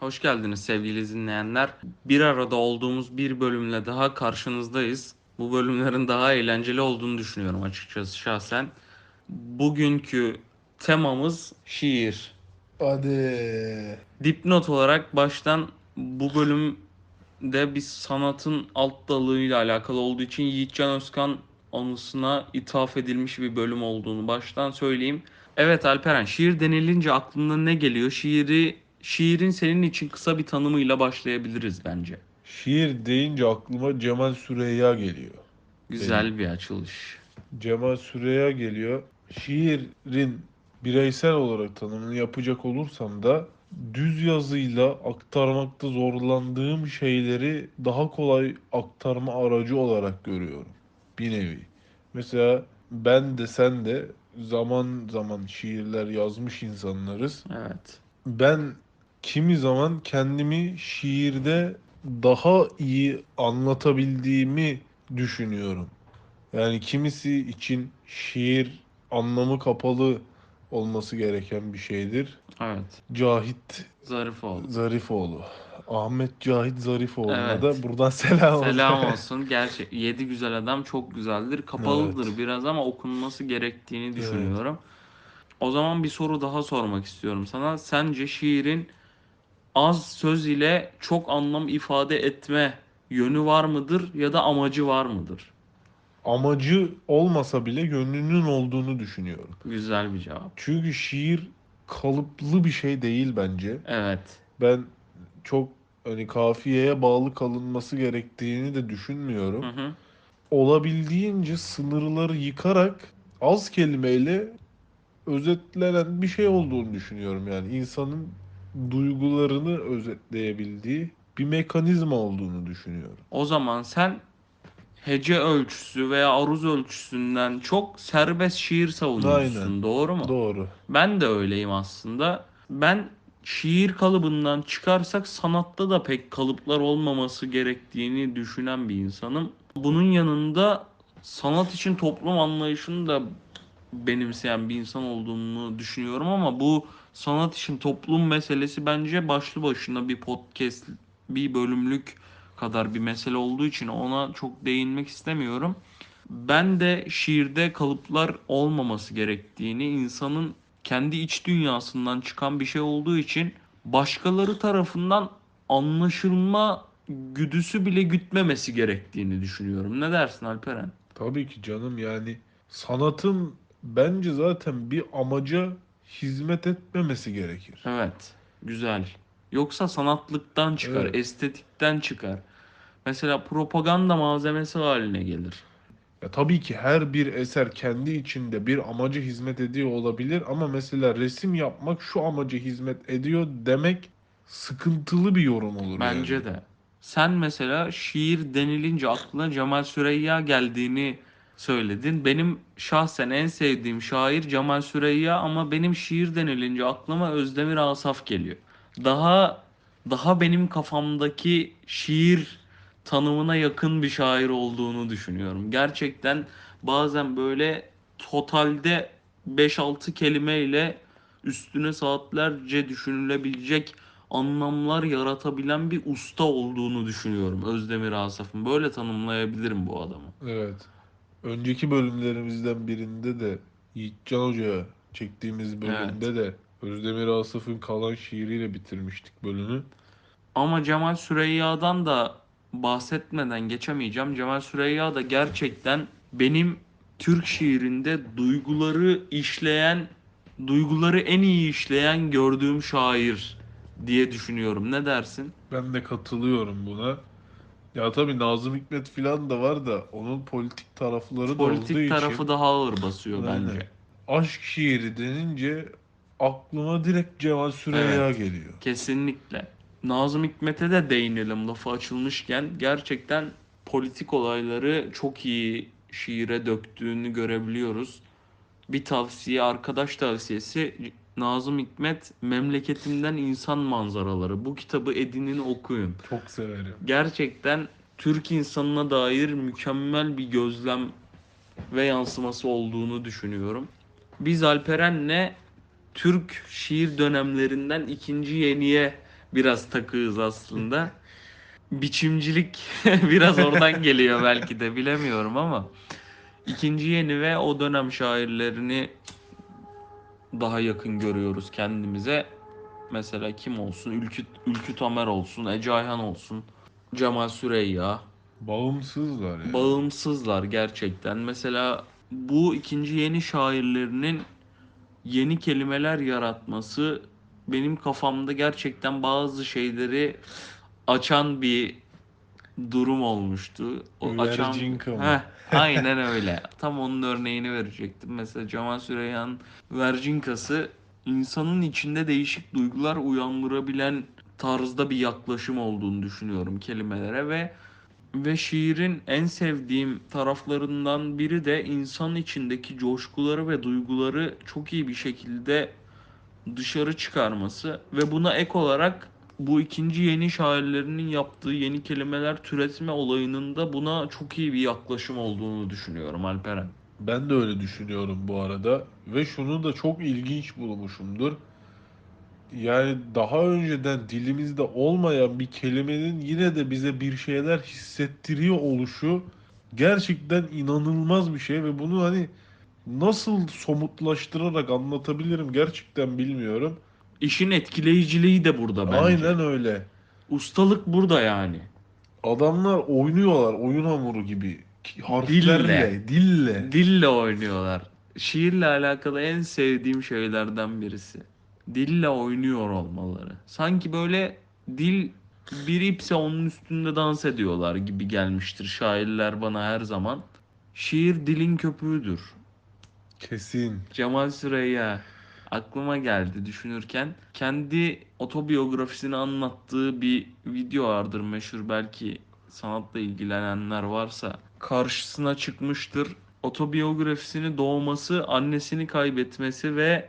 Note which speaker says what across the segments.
Speaker 1: Hoş geldiniz sevgili dinleyenler. Bir arada olduğumuz bir bölümle daha karşınızdayız. Bu bölümlerin daha eğlenceli olduğunu düşünüyorum açıkçası şahsen. Bugünkü temamız şiir.
Speaker 2: Hadi.
Speaker 1: Dipnot olarak baştan bu bölümde bir sanatın alt dalıyla alakalı olduğu için Yiğitcan Özkan anısına ithaf edilmiş bir bölüm olduğunu baştan söyleyeyim. Evet Alperen, şiir denilince aklına ne geliyor? Şiiri şiirin senin için kısa bir tanımıyla başlayabiliriz bence.
Speaker 2: Şiir deyince aklıma Cemal Süreyya geliyor.
Speaker 1: Güzel bir açılış.
Speaker 2: Cemal Süreyya geliyor. Şiirin bireysel olarak tanımını yapacak olursam da düz yazıyla aktarmakta zorlandığım şeyleri daha kolay aktarma aracı olarak görüyorum. Bir nevi. Mesela ben de sen de zaman zaman şiirler yazmış insanlarız.
Speaker 1: Evet.
Speaker 2: Ben kimi zaman kendimi şiirde daha iyi anlatabildiğimi düşünüyorum. Yani kimisi için şiir anlamı kapalı olması gereken bir şeydir.
Speaker 1: Evet.
Speaker 2: Cahit
Speaker 1: Zarifoğlu.
Speaker 2: Zarifoğlu. Ahmet Cahit Zarifoğlu'na
Speaker 1: Evet.
Speaker 2: da buradan selam olsun.
Speaker 1: Selam olsun. Gerçek yedi güzel adam çok güzeldir. Kapalıdır
Speaker 2: Evet.
Speaker 1: biraz ama okunması gerektiğini düşünüyorum. O zaman bir soru daha sormak istiyorum sana. Sence şiirin az söz ile çok anlam ifade etme yönü var mıdır ya da amacı var mıdır?
Speaker 2: Amacı olmasa bile yönünün olduğunu düşünüyorum.
Speaker 1: Güzel bir cevap.
Speaker 2: Çünkü şiir kalıplı bir şey değil bence.
Speaker 1: Evet.
Speaker 2: Ben çok hani kafiyeye bağlı kalınması gerektiğini de düşünmüyorum.
Speaker 1: Hı hı.
Speaker 2: Olabildiğince sınırları yıkarak az kelimeyle özetlenen bir şey olduğunu düşünüyorum. Yani insanın duygularını özetleyebildiği bir mekanizma olduğunu düşünüyorum.
Speaker 1: O zaman sen hece ölçüsü veya aruz ölçüsünden çok serbest şiir savunucusun.
Speaker 2: Aynen.
Speaker 1: Doğru mu?
Speaker 2: Doğru.
Speaker 1: Ben de öyleyim aslında. Ben şiir kalıbından çıkarsak sanatta da pek kalıplar olmaması gerektiğini düşünen bir insanım. Bunun yanında sanat için toplum anlayışını da benimseyen bir insan olduğunu düşünüyorum ama bu sanat için toplum meselesi bence başlı başına bir podcast, bir bölümlük kadar bir mesele olduğu için ona çok değinmek istemiyorum. Ben de şiirde kalıplar olmaması gerektiğini, insanın kendi iç dünyasından çıkan bir şey olduğu için başkaları tarafından anlaşılma güdüsü bile gütmemesi gerektiğini düşünüyorum. Ne dersin Alperen?
Speaker 2: Tabii ki canım yani sanatın bence zaten bir amaca hizmet etmemesi gerekir.
Speaker 1: Evet, güzel. Yoksa sanatlıktan çıkar,
Speaker 2: Evet.
Speaker 1: estetikten çıkar. Mesela propaganda malzemesi haline gelir.
Speaker 2: Ya tabii ki her bir eser kendi içinde bir amaca hizmet ediyor olabilir ama mesela resim yapmak şu amaca hizmet ediyor demek sıkıntılı bir yorum olur
Speaker 1: Bence
Speaker 2: yani.
Speaker 1: de. Sen mesela şiir denilince aklına Cemal Süreyya geldiğini söyledin. Benim şahsen en sevdiğim şair Cemal Süreyya ama benim şiir denilince aklıma Özdemir Asaf geliyor. Daha daha benim kafamdaki şiir tanımına yakın bir şair olduğunu düşünüyorum. Gerçekten bazen böyle totalde 5-6 kelimeyle üstüne saatlerce düşünülebilecek anlamlar yaratabilen bir usta olduğunu düşünüyorum Özdemir Asaf'ın. Böyle tanımlayabilirim bu adamı.
Speaker 2: Evet. Önceki bölümlerimizden birinde de Yiğitcan Hoca'ya çektiğimiz bölümde de Özdemir Asaf'ın kalan şiiriyle bitirmiştik bölümü.
Speaker 1: Ama Cemal Süreyya'dan da bahsetmeden geçemeyeceğim. Cemal Süreyya da gerçekten benim Türk şiirinde duyguları işleyen, duyguları en iyi işleyen gördüğüm şair diye düşünüyorum. Ne dersin?
Speaker 2: Ben de katılıyorum buna. Ya tabii Nazım Hikmet falan da var da onun politik tarafları da olduğu
Speaker 1: Politik tarafı
Speaker 2: için
Speaker 1: daha ağır basıyor
Speaker 2: Aynen.
Speaker 1: bence.
Speaker 2: aşk şiiri denince aklıma direkt Cemal Süreyya geliyor.
Speaker 1: Kesinlikle. Nazım Hikmet'e de değinelim lafı açılmışken. Gerçekten politik olayları çok iyi şiire döktüğünü görebiliyoruz. Bir tavsiye, arkadaş tavsiyesi Nazım Hikmet Memleketimden İnsan Manzaraları. Bu kitabı edinin okuyun.
Speaker 2: Çok severim.
Speaker 1: Gerçekten Türk insanına dair mükemmel bir gözlem ve yansıması olduğunu düşünüyorum. Biz Alperen'le Türk şiir dönemlerinden ikinci yeniye Biraz takığız aslında. Biçimcilik biraz oradan geliyor belki de bilemiyorum ama ikinci yeni ve o dönem şairlerini daha yakın görüyoruz kendimize. Mesela kim olsun? Ülkü, Ülkü Tamer olsun, Ece Ayhan olsun, Cemal Süreyya.
Speaker 2: Bağımsızlar yani.
Speaker 1: Bağımsızlar gerçekten. Mesela bu ikinci yeni şairlerinin yeni kelimeler yaratması benim kafamda gerçekten bazı şeyleri açan bir durum olmuştu. O açan
Speaker 2: Virginka mı?
Speaker 1: Heh, aynen öyle. Tam onun örneğini verecektim. Mesela Cemal Süreyya'nın Vercinkası insanın içinde değişik duygular uyandırabilen tarzda bir yaklaşım olduğunu düşünüyorum kelimelere ve ve şiirin en sevdiğim taraflarından biri de insan içindeki coşkuları ve duyguları çok iyi bir şekilde dışarı çıkarması ve buna ek olarak bu ikinci yeni şairlerinin yaptığı yeni kelimeler türetme olayının da buna çok iyi bir yaklaşım olduğunu düşünüyorum Alperen.
Speaker 2: Ben de öyle düşünüyorum bu arada ve şunu da çok ilginç bulmuşumdur. Yani daha önceden dilimizde olmayan bir kelimenin yine de bize bir şeyler hissettiriyor oluşu gerçekten inanılmaz bir şey ve bunu hani nasıl somutlaştırarak anlatabilirim gerçekten bilmiyorum.
Speaker 1: İşin etkileyiciliği de burada bence.
Speaker 2: Aynen öyle.
Speaker 1: Ustalık burada yani.
Speaker 2: Adamlar oynuyorlar oyun hamuru gibi. Harflerle, dille.
Speaker 1: Dille oynuyorlar. Şiirle alakalı en sevdiğim şeylerden birisi. Dille oynuyor olmaları. Sanki böyle dil bir ipse onun üstünde dans ediyorlar gibi gelmiştir şairler bana her zaman. Şiir dilin köpüğüdür.
Speaker 2: Kesin.
Speaker 1: Cemal Süreyya aklıma geldi düşünürken kendi otobiyografisini anlattığı bir video vardır meşhur belki sanatla ilgilenenler varsa karşısına çıkmıştır. Otobiyografisini doğması, annesini kaybetmesi ve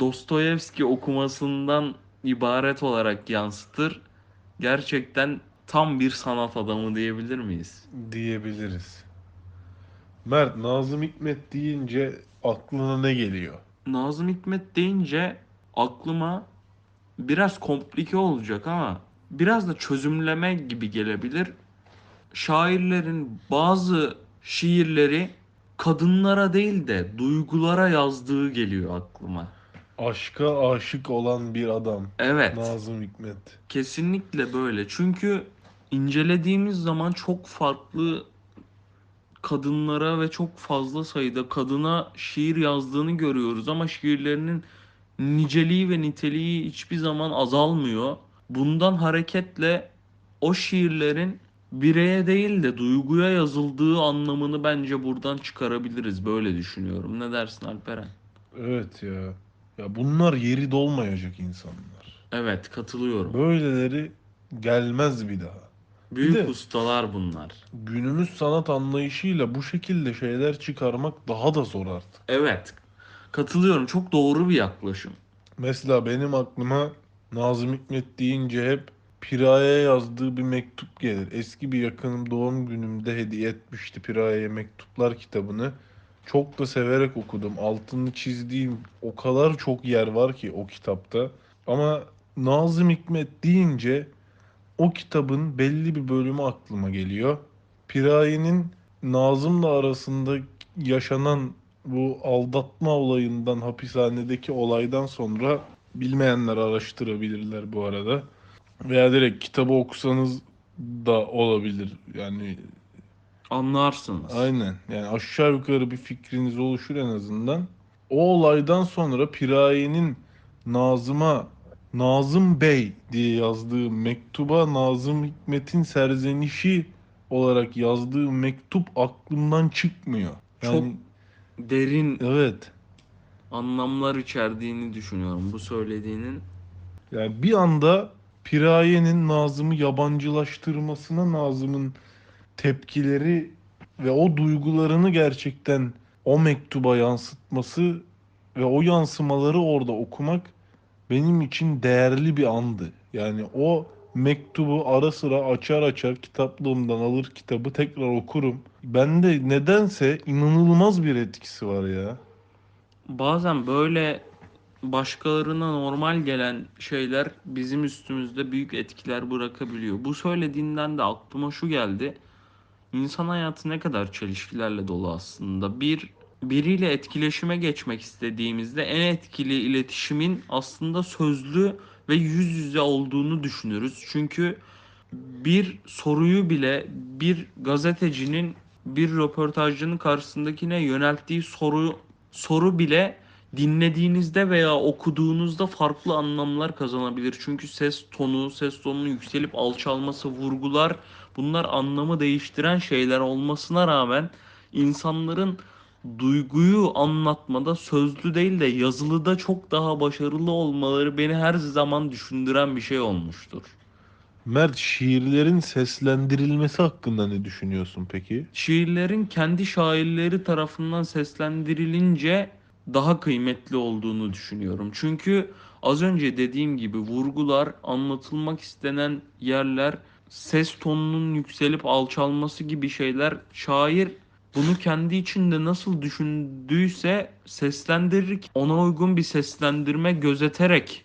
Speaker 1: Dostoyevski okumasından ibaret olarak yansıtır. Gerçekten tam bir sanat adamı diyebilir miyiz?
Speaker 2: diyebiliriz. Mert, Nazım Hikmet deyince aklına ne geliyor?
Speaker 1: Nazım Hikmet deyince aklıma biraz komplike olacak ama biraz da çözümleme gibi gelebilir. Şairlerin bazı şiirleri kadınlara değil de duygulara yazdığı geliyor aklıma.
Speaker 2: Aşka aşık olan bir adam.
Speaker 1: Evet,
Speaker 2: Nazım Hikmet.
Speaker 1: kesinlikle böyle. Çünkü incelediğimiz zaman çok farklı kadınlara ve çok fazla sayıda kadına şiir yazdığını görüyoruz ama şiirlerinin niceliği ve niteliği hiçbir zaman azalmıyor. Bundan hareketle o şiirlerin bireye değil de duyguya yazıldığı anlamını bence buradan çıkarabiliriz. Böyle düşünüyorum. Ne dersin Alperen?
Speaker 2: Evet ya. Ya bunlar yeri dolmayacak insanlar.
Speaker 1: Evet, katılıyorum.
Speaker 2: Böyleleri gelmez bir daha.
Speaker 1: Büyük
Speaker 2: de-
Speaker 1: ustalar bunlar.
Speaker 2: Günümüz sanat anlayışıyla bu şekilde şeyler çıkarmak daha da zor artık.
Speaker 1: Evet. Katılıyorum. Çok doğru bir yaklaşım.
Speaker 2: Mesela benim aklıma Nazım Hikmet deyince hep Piraye'ye yazdığı bir mektup gelir. Eski bir yakınım doğum günümde hediye etmişti Piraye'ye mektuplar kitabını. Çok da severek okudum. Altını çizdiğim o kadar çok yer var ki o kitapta. Ama Nazım Hikmet deyince o kitabın belli bir bölümü aklıma geliyor. Piraye'nin Nazım'la arasında yaşanan bu aldatma olayından, hapishanedeki olaydan sonra bilmeyenler araştırabilirler bu arada. Veya direkt kitabı okusanız da olabilir. Yani
Speaker 1: Anlarsınız.
Speaker 2: aynen. Yani aşağı yukarı bir fikriniz oluşur en azından. O olaydan sonra Piraye'nin Nazım'a Nazım Bey diye yazdığı mektuba Nazım Hikmet'in serzenişi olarak yazdığı mektup aklımdan çıkmıyor. Yani,
Speaker 1: Çok derin
Speaker 2: evet.
Speaker 1: anlamlar içerdiğini düşünüyorum bu söylediğinin.
Speaker 2: Yani bir anda Piraye'nin Nazım'ı yabancılaştırmasına Nazım'ın tepkileri ve o duygularını gerçekten o mektuba yansıtması ve o yansımaları orada okumak benim için değerli bir andı. Yani o mektubu ara sıra açar açar kitaplığımdan alır kitabı tekrar okurum. Bende nedense inanılmaz bir etkisi var ya.
Speaker 1: Bazen böyle başkalarına normal gelen şeyler bizim üstümüzde büyük etkiler bırakabiliyor. Bu söylediğinden de aklıma şu geldi. İnsan hayatı ne kadar çelişkilerle dolu aslında. Bir biriyle etkileşime geçmek istediğimizde en etkili iletişimin aslında sözlü ve yüz yüze olduğunu düşünürüz. Çünkü bir soruyu bile bir gazetecinin bir röportajcının karşısındakine yönelttiği soru soru bile dinlediğinizde veya okuduğunuzda farklı anlamlar kazanabilir. Çünkü ses tonu, ses tonunun yükselip alçalması, vurgular bunlar anlamı değiştiren şeyler olmasına rağmen insanların duyguyu anlatmada sözlü değil de yazılıda çok daha başarılı olmaları beni her zaman düşündüren bir şey olmuştur.
Speaker 2: Mert şiirlerin seslendirilmesi hakkında ne düşünüyorsun peki?
Speaker 1: Şiirlerin kendi şairleri tarafından seslendirilince daha kıymetli olduğunu düşünüyorum. Çünkü az önce dediğim gibi vurgular, anlatılmak istenen yerler, ses tonunun yükselip alçalması gibi şeyler şair bunu kendi içinde nasıl düşündüyse seslendirir ona uygun bir seslendirme gözeterek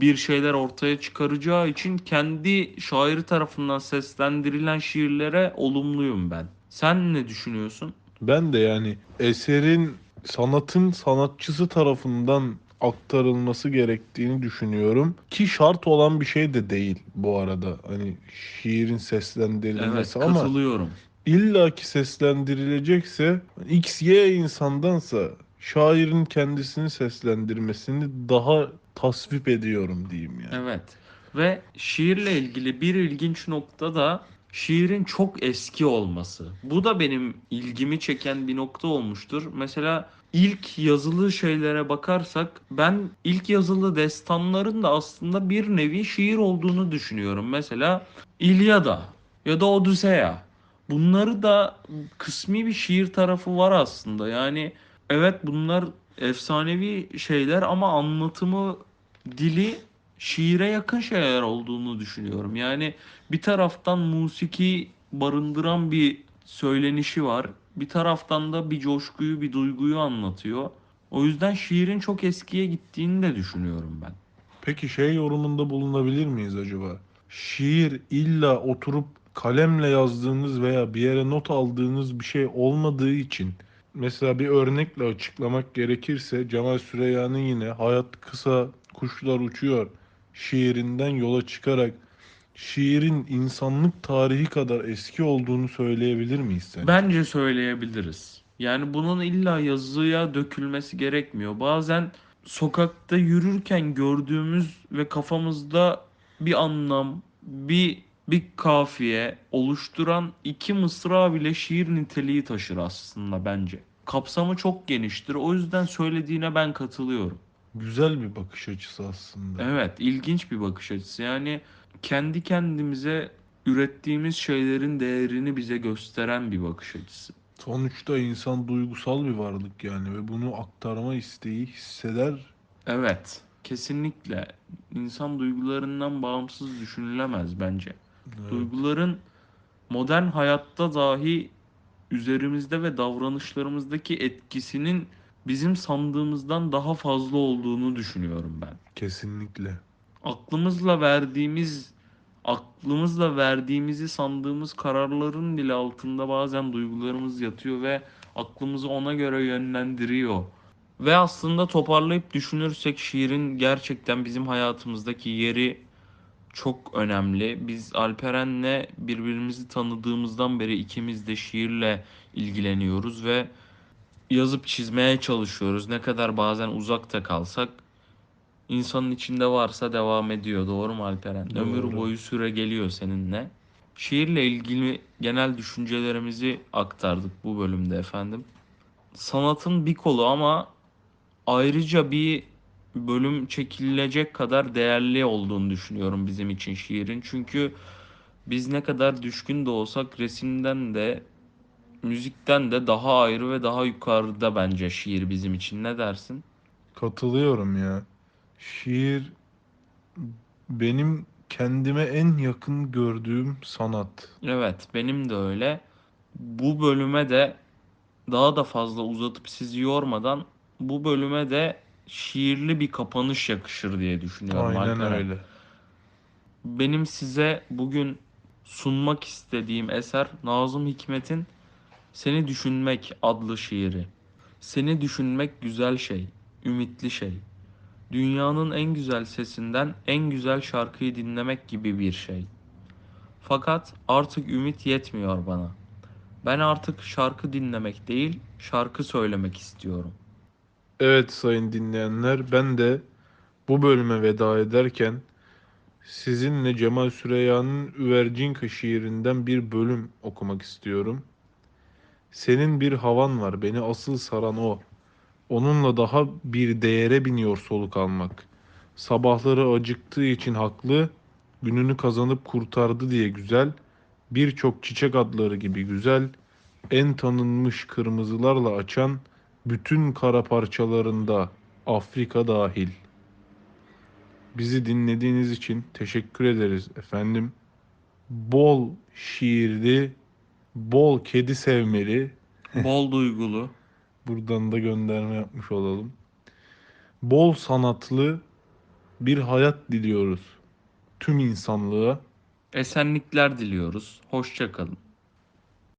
Speaker 1: bir şeyler ortaya çıkaracağı için kendi şairi tarafından seslendirilen şiirlere olumluyum ben. Sen ne düşünüyorsun?
Speaker 2: Ben de yani eserin sanatın sanatçısı tarafından aktarılması gerektiğini düşünüyorum. Ki şart olan bir şey de değil bu arada. Hani şiirin
Speaker 1: Evet,
Speaker 2: seslendirilmesi ama
Speaker 1: katılıyorum.
Speaker 2: İlla ki seslendirilecekse X, Y insandansa şairin kendisini seslendirmesini daha tasvip ediyorum diyeyim yani.
Speaker 1: Evet. Ve şiirle ilgili bir ilginç nokta da şiirin çok eski olması. Bu da benim ilgimi çeken bir nokta olmuştur. Mesela ilk yazılı şeylere bakarsak ben ilk yazılı destanların da aslında bir nevi şiir olduğunu düşünüyorum. Mesela İlyada ya da Odüseya. Bunları da kısmi bir şiir tarafı var aslında. Yani evet bunlar efsanevi şeyler ama anlatımı dili şiire yakın şeyler olduğunu düşünüyorum. Yani bir taraftan musiki barındıran bir söylenişi var. Bir taraftan da bir coşkuyu, bir duyguyu anlatıyor. O yüzden şiirin çok eskiye gittiğini de düşünüyorum ben.
Speaker 2: Peki şey yorumunda bulunabilir miyiz acaba? Şiir illa oturup kalemle yazdığınız veya bir yere not aldığınız bir şey olmadığı için mesela bir örnekle açıklamak gerekirse Cemal Süreyya'nın yine Hayat Kısa Kuşlar Uçuyor şiirinden yola çıkarak şiirin insanlık tarihi kadar eski olduğunu söyleyebilir miyiz sence?
Speaker 1: Bence söyleyebiliriz. Yani bunun illa yazıya dökülmesi gerekmiyor. Bazen sokakta yürürken gördüğümüz ve kafamızda bir anlam, bir bir kafiye oluşturan iki mısra bile şiir niteliği taşır aslında bence. Kapsamı çok geniştir. O yüzden söylediğine ben katılıyorum.
Speaker 2: Güzel bir bakış açısı aslında.
Speaker 1: Evet, ilginç bir bakış açısı. Yani kendi kendimize ürettiğimiz şeylerin değerini bize gösteren bir bakış açısı.
Speaker 2: Sonuçta insan duygusal bir varlık yani ve bunu aktarma isteği hisseder.
Speaker 1: Evet, kesinlikle. İnsan duygularından bağımsız düşünülemez bence.
Speaker 2: Evet.
Speaker 1: Duyguların modern hayatta dahi üzerimizde ve davranışlarımızdaki etkisinin bizim sandığımızdan daha fazla olduğunu düşünüyorum ben.
Speaker 2: Kesinlikle.
Speaker 1: Aklımızla verdiğimiz aklımızla verdiğimizi sandığımız kararların bile altında bazen duygularımız yatıyor ve aklımızı ona göre yönlendiriyor. Ve aslında toparlayıp düşünürsek şiirin gerçekten bizim hayatımızdaki yeri çok önemli. Biz Alperen'le birbirimizi tanıdığımızdan beri ikimiz de şiirle ilgileniyoruz ve yazıp çizmeye çalışıyoruz. Ne kadar bazen uzakta kalsak insanın içinde varsa devam ediyor. Doğru mu Alperen?
Speaker 2: Doğru.
Speaker 1: Ömür boyu süre geliyor seninle. Şiirle ilgili genel düşüncelerimizi aktardık bu bölümde efendim. Sanatın bir kolu ama ayrıca bir bölüm çekilecek kadar değerli olduğunu düşünüyorum bizim için şiirin. Çünkü biz ne kadar düşkün de olsak resimden de müzikten de daha ayrı ve daha yukarıda bence şiir bizim için. Ne dersin?
Speaker 2: Katılıyorum ya. Şiir benim kendime en yakın gördüğüm sanat.
Speaker 1: Evet, benim de öyle. Bu bölüme de daha da fazla uzatıp sizi yormadan bu bölüme de şiirli bir kapanış yakışır diye düşünüyorum
Speaker 2: Aynen
Speaker 1: Alperen.
Speaker 2: öyle.
Speaker 1: Benim size bugün sunmak istediğim eser Nazım Hikmet'in Seni Düşünmek adlı şiiri. Seni düşünmek güzel şey, ümitli şey. Dünyanın en güzel sesinden en güzel şarkıyı dinlemek gibi bir şey. Fakat artık ümit yetmiyor bana. Ben artık şarkı dinlemek değil, şarkı söylemek istiyorum.
Speaker 2: Evet sayın dinleyenler ben de bu bölüme veda ederken sizinle Cemal Süreyya'nın Üvercinka şiirinden bir bölüm okumak istiyorum. Senin bir havan var beni asıl saran o. Onunla daha bir değere biniyor soluk almak. Sabahları acıktığı için haklı, gününü kazanıp kurtardı diye güzel, birçok çiçek adları gibi güzel, en tanınmış kırmızılarla açan, bütün kara parçalarında Afrika dahil. Bizi dinlediğiniz için teşekkür ederiz efendim. Bol şiirli, bol kedi sevmeli.
Speaker 1: Bol duygulu,
Speaker 2: Buradan da gönderme yapmış olalım. Bol sanatlı bir hayat diliyoruz tüm insanlığa.
Speaker 1: esenlikler diliyoruz. Hoşça kalın.